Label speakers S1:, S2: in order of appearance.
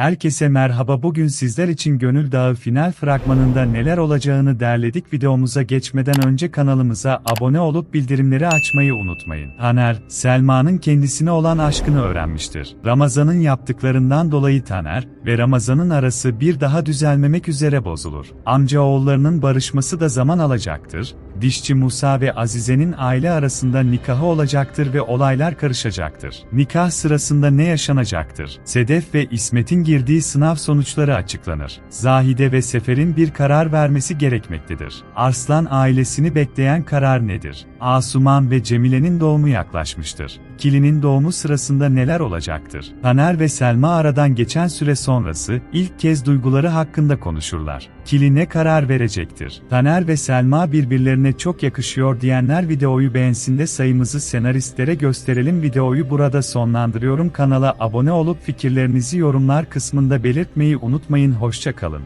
S1: Herkese merhaba bugün sizler için Gönül Dağı final fragmanında neler olacağını derledik videomuza geçmeden önce kanalımıza abone olup bildirimleri açmayı unutmayın. Taner, Selma'nın kendisine olan aşkını öğrenmiştir. Ramazan'ın yaptıklarından dolayı Taner ve Ramazan'ın arası bir daha düzelmemek üzere bozulur. Amca oğullarının barışması da zaman alacaktır. Dişçi Musa ve Azize'nin aile arasında nikahı olacaktır ve olaylar karışacaktır. Nikah sırasında ne yaşanacaktır? Sedef ve İsmet'in girdiği sınav sonuçları açıklanır. Zahide ve Sefer'in bir karar vermesi gerekmektedir. Arslan ailesini bekleyen karar nedir? Asuman ve Cemile'nin doğumu yaklaşmıştır. Kili'nin doğumu sırasında neler olacaktır? Taner ve Selma aradan geçen süre sonrası ilk kez duyguları hakkında konuşurlar. Kili ne karar verecektir? Taner ve Selma birbirlerine çok yakışıyor diyenler videoyu beğensin de sayımızı senaristlere gösterelim videoyu burada sonlandırıyorum kanala abone olup fikirlerinizi yorumlar kısmında belirtmeyi unutmayın hoşça kalın.